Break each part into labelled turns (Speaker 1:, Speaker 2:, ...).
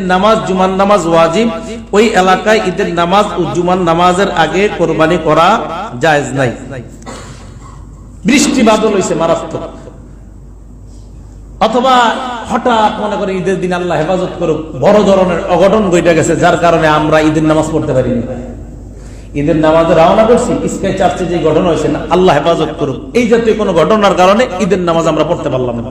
Speaker 1: নামাজ জুমান নামাজ ওয়াজিব, ওই এলাকায় ঈদের নামাজ ও জুমান নামাজের আগে কোরবানি করা জায়েজ নাই। বৃষ্টি বাদল হয়েছে মারাত্মক। অথবা হঠাৎ মনে করে ঈদের দিন আল্লাহ হেফাজত করুক, বড় ধরনের অঘটন ঘটে গেছে, যার কারণে আমরা ঈদের নামাজ পড়তে পারিনি। ঈদের নামাজে রওনা করছি স্কাই চার্চে যে ঘটনা হয়েছে না আল্লাহ হেফাজত করুক। এই জাতীয় কোনো ঘটনার কারণে ঈদের নামাজ আমরা পড়তে পারলাম না।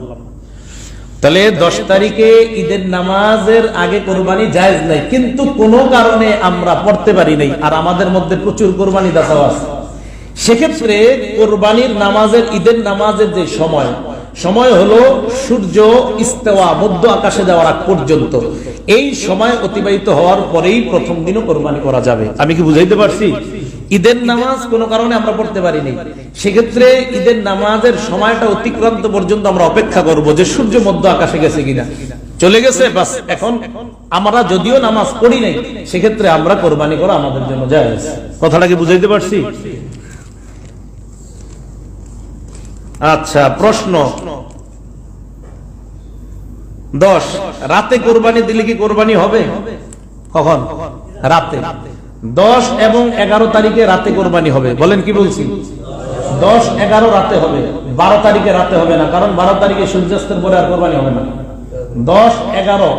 Speaker 1: তাহলে দশ তারিখে ঈদের নামাজের আগে কোরবানি জায়েজ নাই, কিন্তু কোনো কারণে আমরা পড়তে পারি নাই, আর আমাদের মধ্যে প্রচুর কোরবানি দাসাও আছে। সেক্ষেত্রে কোরবানির নামাজের, ঈদের নামাজের যে সময় সময় হলো সূর্য ইস্তেওয়া মধ্য আকাশে যাওয়ার আগ পর্যন্ত। এই সময় অতিবাহিত হওয়ার পরেই প্রথম দিনও কোরবানি করা যাবে। আমি কি বুঝাইতে পারছি? ঈদের নামাজ কোনো কারণে আমরা পড়তে পারিনি। সেক্ষেত্রে ঈদের নামাজের সময়টা অতিক্রান্ত পর্যন্ত আমরা অপেক্ষা করব যে সূর্য মধ্য আকাশে গেছে কিনা। চলে গেছে, বাস। এখন আমরা যদিও নামাজ পড়ি নাই, সেক্ষেত্রে আমরা কোরবানি করা আমাদের জন্য যায় কথাটা কি বুঝাইতে পারছি? আচ্ছা প্রশ্ন। দশ, রাতে কোরবানি দিলে কি কোরবানি হবে? কখন? রাতে। দশ এবং এগারো তারিখে রাতে কোরবানি হবে। বলেন কি বলছি? দশ, এগারো রাতে হবে। বারো তারিখে রাতে হবে না, কারণ বারো তারিখে সূর্যাস্তের পরে আর কোরবানি হবে না। দশ, এগারো।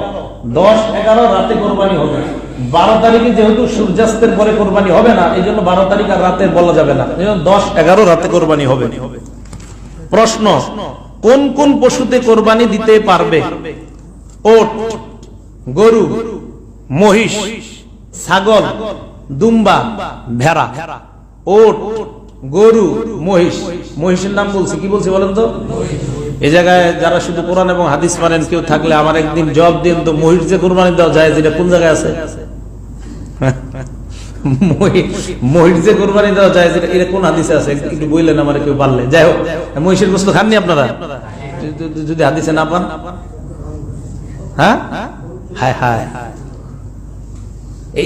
Speaker 1: দশ, এগারো রাতে কোরবানি হবে। বারো তারিখে যেহেতু সূর্যাস্তের পরে কোরবানি হবে না, এই জন্য বারো তারিখ আর রাতে বলা যাবে না। দশ, এগারো রাতে কোরবানি হবে। প্রশ্ন, কোন কোন পশুতে কোরবানি দিতে পারবে? ওট, গরু, মহিষ ছাগল, দুম্বা, ভেড়া, ওট, গরু, মহিষ। মহিষের নাম বলছি, কি বলছি বলেন তো? এই জায়গায় যারা শুধু কোরআন এবং হাদিস মানেন, কেউ থাকলে আমার একদিন জব দিন তো, মহিষ যে কোরবানি দেওয়া যায়, যেটা কোন জায়গায় আছে? মহিষ যে কোরবানি যায় কোন হাদিসে আছে? বললেন আমার, কেউ যাই হোক খাননি আপনারা? যদি- হাদিসে না পান। হ্যাঁ? হায় হায়।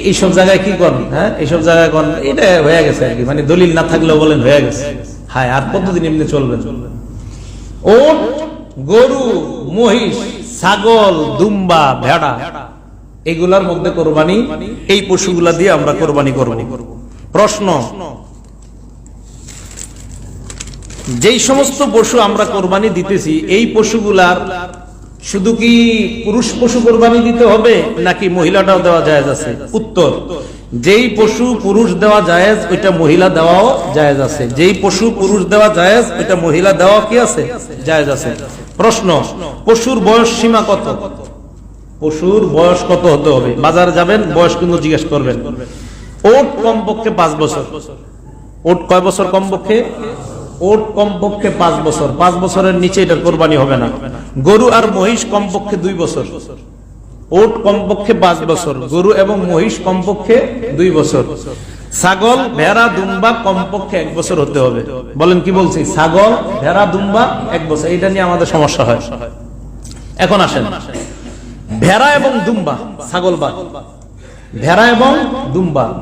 Speaker 1: এইসব জায়গায় কি করেন? হ্যাঁ? এইসব জায়গায় করেন? এটা হয়ে গেছে আর কি। মানে দলিল না থাকলেও বলেন হয়ে গেছে। হায়, আর কতদিন এমনি চলবে? ওট, গরু, মহিষ, ছাগল, দুম্বা, ভেড়া, এগুলার মধ্যে কোরবানি, এই পশুগুলা দিয়ে আমরা কোরবানি করব। প্রশ্ন, যেই সমস্ত পশু আমরা কোরবানি দিতেছি, এই পশুগুলার শুধু কি পুরুষ পশু কোরবানি দিতে হবে নাকি মহিলাটাও দেওয়া জায়েজ আছে? উত্তর। যেই পশু পুরুষ দেওয়া জায়েজ, ওইটা মহিলা দেওয়াও জায়েজ আছে। যেই পশু পুরুষ দেওয়া জায়েজ, ওইটা মহিলা দেওয়া কি আছে? জায়েজ আছে। প্রশ্ন, পশুর বয়স সীমা কত? পশুর বয়স কত হতে হবে? বাজারে যাবেন, বয়স কিন্তু জিজ্ঞেস করবেন। ওট কমপক্ষে পাঁচ বছর। ওট কয় বছর কমপক্ষে? ওট কমপক্ষে পাঁচ বছর। পাঁচ বছরের নিচে এটা কোরবানি হবে না। গরু আর মহিষ কমপক্ষে দুই বছর। ওট কমপক্ষে পাঁচ বছর। গরু এবং মহিষ কমপক্ষে দুই বছর। ছাগল, ভেড়া, দুম্বা কমপক্ষে এক বছর হতে হবে। বলেন কি বলছি? ছাগল, ভেড়া, দুম্বা এক বছর। এটা নিয়ে আমাদের সমস্যা হয়। এখন আসেন। ভেড়া এবং দুম্বা, ছাগল বা। ভেড়া এবং দুম্বা।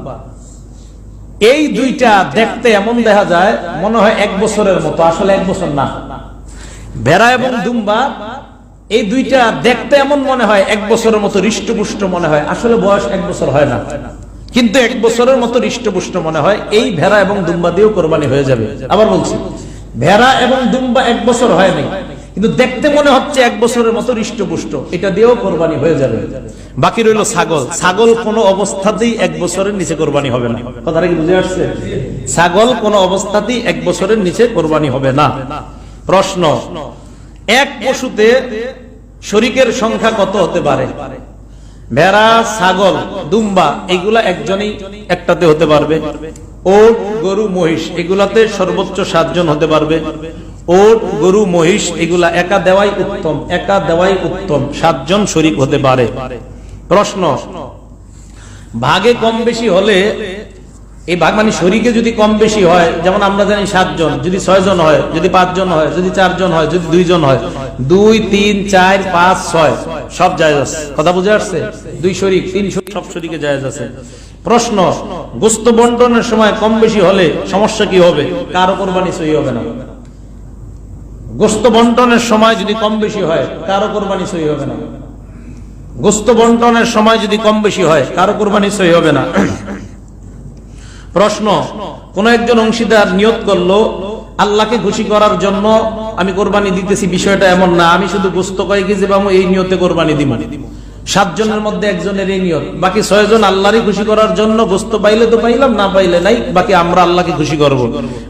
Speaker 1: এই দুইটা দেখতে এমন দেখা যায়, মনে হয় এক বছরের মতো। আসলে এক বছর না। ভেড়া এবং দুম্বা, এই দুইটা দেখতে এমন মনে হয়, এক বছরের মতো হৃষ্টপুষ্ট মনে হয়। আসলে বয়স এক বছর হয় না। কিন্তু এক বছরের মতো হৃষ্টপুষ্ট মনে হয়, এই ভেড়া এবং দুম্বা দিয়েও কোরবানি হয়ে যাবে। আবার বলছি, ভেড়া এবং দুম্বা এক বছর হয় নাই, কিন্তু দেখতে মনে হচ্ছে এক বছরের মতো হৃষ্টপুষ্ট। এটা দিয়েও কোরবানি হয়ে যাবে। বাকি রইল ছাগল। ছাগল কোনো অবস্থাতেই এক বছরের নিচে কোরবানি হবে না। কথাটা কি বুঝে আসছে? ছাগল কোনো অবস্থাতেই এক বছরের নিচে কোরবানি হবে না। প্রশ্ন এক পশুতে শরিকের সংখ্যা কত হতে পারে? ভেড়া ছাগল দুম্বা এগুলা একজনই একটাতে হতে পারবে। ওট গরু মহিষ এগুলাতে সর্বোচ্চ সাতজন হতে পারবে। ওট গরু মহিষ এগুলা একা দেওয়াই উত্তম একা দেওয়াই উত্তম সাতজন শরিক হতে পারে। প্রশ্ন ভাগে কম বেশি হলে এই ভাগ মানে শরীকে যদি কম বেশি হয়, যেমন আমরা জানি সাতজন, যদি ছয় জন হয়, যদি পাঁচজন হয়, যদি চারজন হয়, যদি দুইজন হয়, দুই, তিন, চার, পাঁচ, ছয়, সব আছে। কথা বুঝে আসছে? দুই শরিক তিন শরিক সব শরিকে জায়জ আছে। প্রশ্ন, গোস্ত বন্টনের সময় কম বেশি হলে সমস্যা কি হবে? কারও কোরবানি সহি হবে না। গোস্ত বন্টনের সময় যদি কম বেশি হয়, কারও কোরবানি সহি হবে না। গোস্ত বন্টনের সময় যদি কম বেশি হয়, কারও কোরবানি সহি হবে না। প্রশ্ন, কোন একজন অংশীদার নিয়ত করল, আল্লাহকে খুশি করার জন্য আমি কোরবানি দিতেছি, বিষয়টা এমন না, আমি শুধু গোস্ত কয় কেজি পাবো, এই নিয়তে কোরবানি দিব। সাতজনের মধ্যে একজনের এই নিয়ত, বাকি ছয়জন আল্লাহরই খুশি করার জন্য গোস্ত পাইলে তো পাইলাম, না পাইলে নাই, বাকি আমরা আল্লাহকে খুশি করব।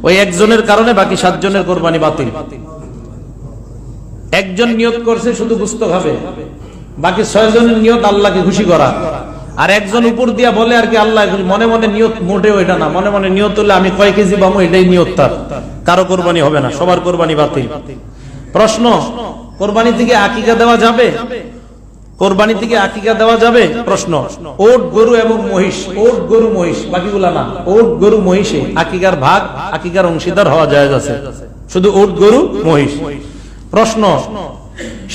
Speaker 1: ওই একজনের কারণে বাকি সাতজনের কোরবানি বাতিল। একজন নিয়ত করছে, শুধু গুস্ত খাবে, বাকি ছয় জনের নিয়ত আল্লাহকে খুশি করা। আর একজন উপর দিয়া বলে আর কি, আল্লাহ, মনে মনে নিয়ত মোটেও এটা না। মনে মনে নিয়ত হলে আমি কয় কেজি পাবো এটাই নিয়ত তার। কারও কোরবানি হবে না, সবার কোরবানি বাতিল। প্রশ্ন, কোরবানি থেকে আকিকা দেওয়া যাবে? কোরবানি থেকে আকিকা দেওয়া যাবে? প্রশ্ন, ওট, গরু এবং মহিষ, ওট, গরু, মহিষ, বাকিগুলা না। ওট, গরু, মহিষে আকিকার ভাগ, আকিকার অংশীদার হওয়া যায় আছে। শুধু ওট, গরু, মহিষ। প্রশ্ন,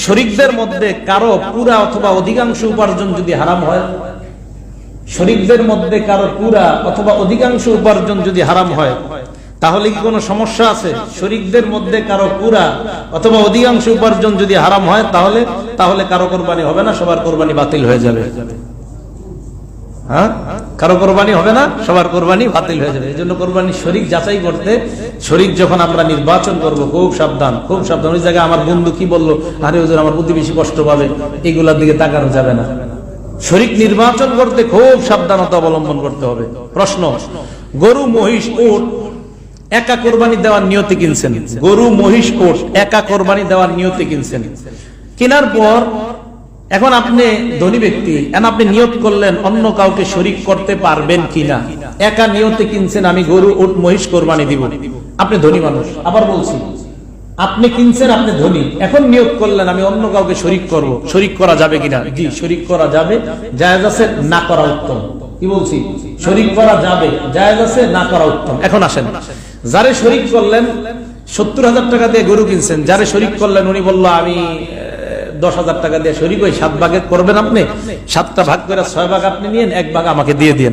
Speaker 1: শরিকদের মধ্যে কারও পুরা অথবা অধিকাংশ উপার্জন যদি হারাম হয়? শরিকদের মধ্যে কারও পুরা অথবা অধিকাংশ উপার্জন যদি হারাম হয়, তাহলে কি কোনো সমস্যা আছে? শরিকদের মধ্যে কারও পুরা অথবা অধিকাংশ উপার্জন যদি হারাম হয়, তাহলে তাহলে কারও কোরবানি হবে না, সবার কোরবানি বাতিল হয়ে যাবে। হ্যাঁ? কারও কোরবানি হবে না, সবার কোরবানি বাতিল হয়ে যাবে। এই জন্য কোরবানি শরিক যাচাই করতে শরিক যখন আমরা নির্বাচন করব, খুব সাবধান খুব সাবধান। ওই জায়গায় আমার বন্ধু কি বলল, আরে ওজন আমার প্রতিবেশী কষ্ট পাবে। এগুলার দিকে তাকানো যাবে না। শরিক নির্বাচন করতে খুব সাবধানতা অবলম্বন করতে হবে। প্রশ্ন, গরু, মহিষ ওট একা কোরবানি দেওয়ার নিয়তে কিনছেন? গরু, মহিষ ওট একা কোরবানি দেওয়ার নিয়তে কিনছেন? কেনার পর, এখন আপনি ধনী ব্যক্তি আপনি নিয়ত করলেন অন্য কাউকে শরিক করতে পারবেন কিনা? একা নিয়তে কিনছেন, আমি গরু ওট মহিষ কোরবানি দিব। আপনি ধনী মানুষ, আবার বলছি আপনি কিনছেন, আপনি ধনী। এখন নিয়োগ করলেন, আমি অন্য কাউকে শরিক করব। শরিক করা যাবে কিনা? জি, শরিক করা যাবে। জায়েজ আছে, না করা উত্তম। কি বলছি? শরিক করা যাবে, জায়েজ আছে, না করা উত্তম। এখন আসেন। যারে শরিক করলেন, সত্তর হাজার টাকা দিয়ে গরু কিনছেন। যারে শরিক করলেন, উনি বলল, আমি দশ হাজার টাকা দিয়ে শরিক ওই সাত ভাগে করবেন আপনি? সাতটা ভাগ করে ছয় ভাগ আপনি নিয়েন, এক ভাগ আমাকে দিয়ে দিন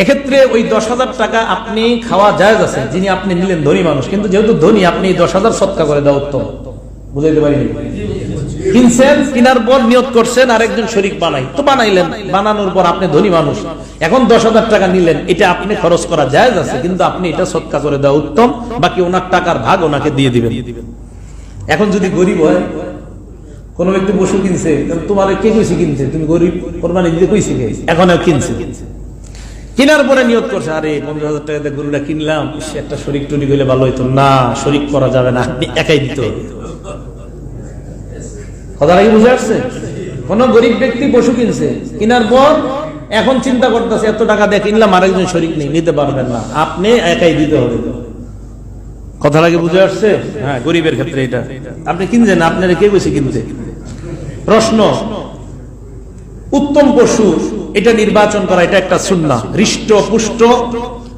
Speaker 1: এক্ষেত্রে ওই দশ হাজার টাকা আপনি খাওয়া যায় আছে, যিনি আপনি নিলেন ধনী মানুষ। কিন্তু যেহেতু ধনী, আপনি দশ হাজার সৎকা করে দেওয়া উত্তম। বুঝাইতে পারিনি? কিনছেন, কিনার পর নিয়োগ করছেন আর একজন শরিক বানাই তো বানাইলেন। বানানোর পর আপনি ধনী মানুষ। এখন দশ হাজার টাকা নিলেন, এটা আপনি খরচ করা যায় আছে, কিন্তু আপনি এটা সৎকা করে দেওয়া উত্তম। বাকি ওনার টাকার ভাগ ওনাকে দিয়ে দিবেন। এখন যদি গরিব হয়, কোন ব্যক্তি পশু কিনছে তোমার কে কইছে কিনছে তুমি গরিব, কোরবানি দিতে কইছে এখন কিনছে। কেনার পরে নিয়োগ করছে, আরে পঞ্চাশ হাজার টাকা গরুটা কিনলাম একটা শরিক টরিক হইলে ভালো হইতো। না শরিক করা যাবে না, আপনি একাই দিতে হবে। কথাটা কি বুঝে আসছে? কোন গরিব ব্যক্তি পশু কিনছে, কেনার পর এখন চিন্তা করতেছে, এত টাকা দিয়ে কিনলাম, আরেকজন শরিক নেই, নিতে পারবেন না। আপনি একাই দিতে হবে। কথাটা কি বুঝে আসছে? হ্যাঁ গরিবের ক্ষেত্রে এটা। আপনি কিনছেন, আপনারা কে বেশি কিনতে? প্রশ্ন, উত্তম পশু এটা নির্বাচন করা, এটা একটা সুন্না হৃষ্ট, পুষ্ট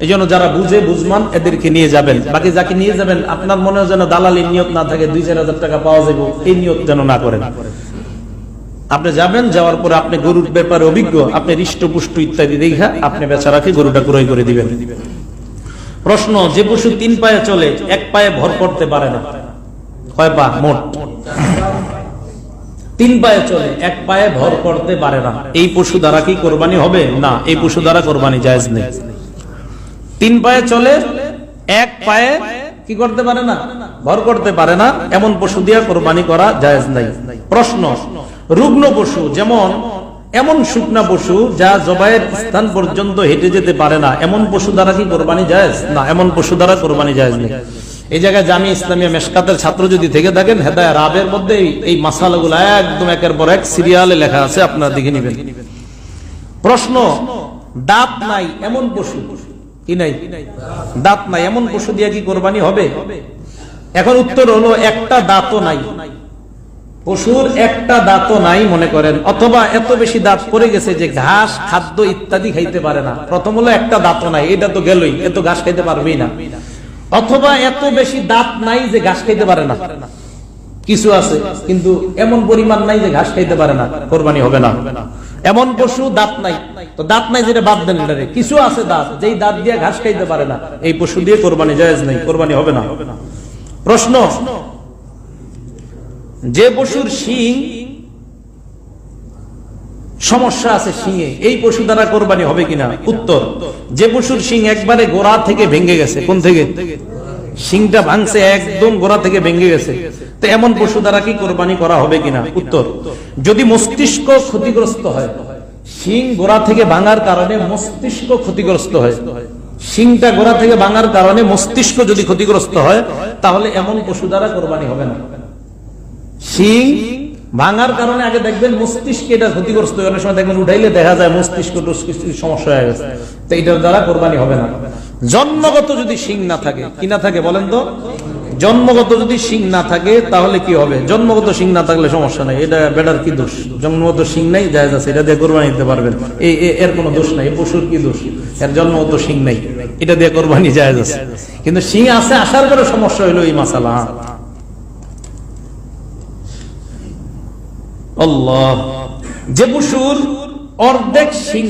Speaker 1: এই জন্য যারা বুঝে, বুঝমান, এদেরকে নিয়ে যাবেন। বাকি যাকে নিয়ে যাবেন, আপনার মনে যেন দালালির নিয়ত না থাকে, দুই চার হাজার টাকা পাওয়া যাবে, এই নিয়ত যেন না করেন। আপনি যাবেন, যাওয়ার পরে আপনি গরুর ব্যাপারে অভিজ্ঞ, আপনি হৃষ্ট, পুষ্ট ইত্যাদি দেখা, আপনি বেচা বেচারাকে গরুটা ক্রয় করে দিবেন। প্রশ্ন, যে পশু তিন পায়ে চলে, এক পায়ে ভর করতে পারে না, কয় পা? মোট। তিন পায়ে চলে, এক পায়ে ভর করতে পারে না। এই পশু দ্বারা কি কোরবানি হবে? না, এই পশু দ্বারা কোরবানি জায়েজ নেই। তিন পায়ে চলে, এক পায়ে কি করতে পারে না? ভর করতে পারে না। এমন পশু দিয়ে কোরবানি করা জায়েজ নাই। প্রশ্ন, রুগ্ন পশু যেমন, এমন শুকনা পশু যা জবাইয়ের স্থান পর্যন্ত হেঁটে যেতে পারে না, এমন পশু দ্বারা কি কোরবানি জায়েজ? না, এমন পশু দ্বারা কোরবানি জায়েজ নেই। এই জায়গায় জামি ইসলামিয়া মেশকাতের ছাত্র যদি থেকে থাকেন হেদায় রাবের মধ্যে এই- মাসালাগুলো একদম একের পর এক সিরিয়ালে লেখা আছে, আপনারা দেখে নেবেন। প্রশ্ন, দাঁত নাই এমন পশু। দাঁত নাই এমন পশু দিয়ে কি কোরবানি হবে? এখন উত্তর হলো, একটা দাঁতও নাই। পশুর একটা দাঁতও নাই মনে করেন, অথবা এত বেশি দাঁত পড়ে গেছে যে ঘাস, খাদ্য ইত্যাদি খাইতে পারে না। প্রথম হলো একটা দাঁতও নাই, এটা তো গেলই এত ঘাস খাইতে পারবেই না। অথবা এত বেশি দাঁত নাই যে ঘাস খাইতে পারে না। কিছু আছে, কিন্তু এমন পরিমাণ নাই যে ঘাস খাইতে পারে না। কোরবানি হবে না। এমন পশু দাঁত নাই। তো দাঁত নাই যেটা বাদ দেন কিছু আছে দাঁত, যেই দাঁত দিয়ে ঘাস খাইতে পারে না। এই পশু দিয়ে কোরবানি জায়েজ নাই, কোরবানি হবে না। প্রশ্ন, যে পশুর শিং সমস্যা আছে শিঙে এই পশু দ্বারা কোরবানি হবে কিনা? উত্তর। যে পশুর শিং একবারে গোড়া থেকে ভেঙে গেছে। কোন থেকে? শিংটা ভাঙছে একদম গোড়া থেকে ভেঙে গেছে। তো এমন পশু দ্বারা কি কোরবানি করা হবে কিনা? উত্তর। যদি মস্তিষ্ক ক্ষতিগ্রস্ত হয়, শিং গোড়া থেকে ভাঙার কারণে মস্তিষ্ক ক্ষতিগ্রস্ত হয়। শিংটা গোড়া থেকে ভাঙার কারণে মস্তিষ্ক যদি ক্ষতিগ্রস্ত হয়, তাহলে এমন পশু দ্বারা কোরবানি হবে না। শিং ভাঙার কারণে আগে দেখবেন মস্তিষ্কে এটা ক্ষতিগ্রস্ত অনেক সময় দেখবেন উঠাইলে দেখা যায় মস্তিষ্ক সমস্যা হয়ে গেছে। তো এটার দ্বারা কোরবানি হবে না। জন্মগত যদি শিং না থাকে, কি না থাকে বলেন তো? জন্মগত যদি শিং না থাকে, তাহলে কি হবে? জন্মগত শিং না থাকলে সমস্যা নাই। এটা বেটার কি দোষ? জন্মগত শিং নাই যায় আছে। এটা দিয়ে কোরবানি দিতে পারবেন। এই এর কোনো দোষ নাই। পশুর কি দোষ? এর জন্মগত শিং নাই। এটা দিয়ে কোরবানি যায় আছে। কিন্তু শিং আছে, আসার পরে সমস্যা হইল এই মাসালা। আল্লাহ। যে পশুর অর্ধেক শিং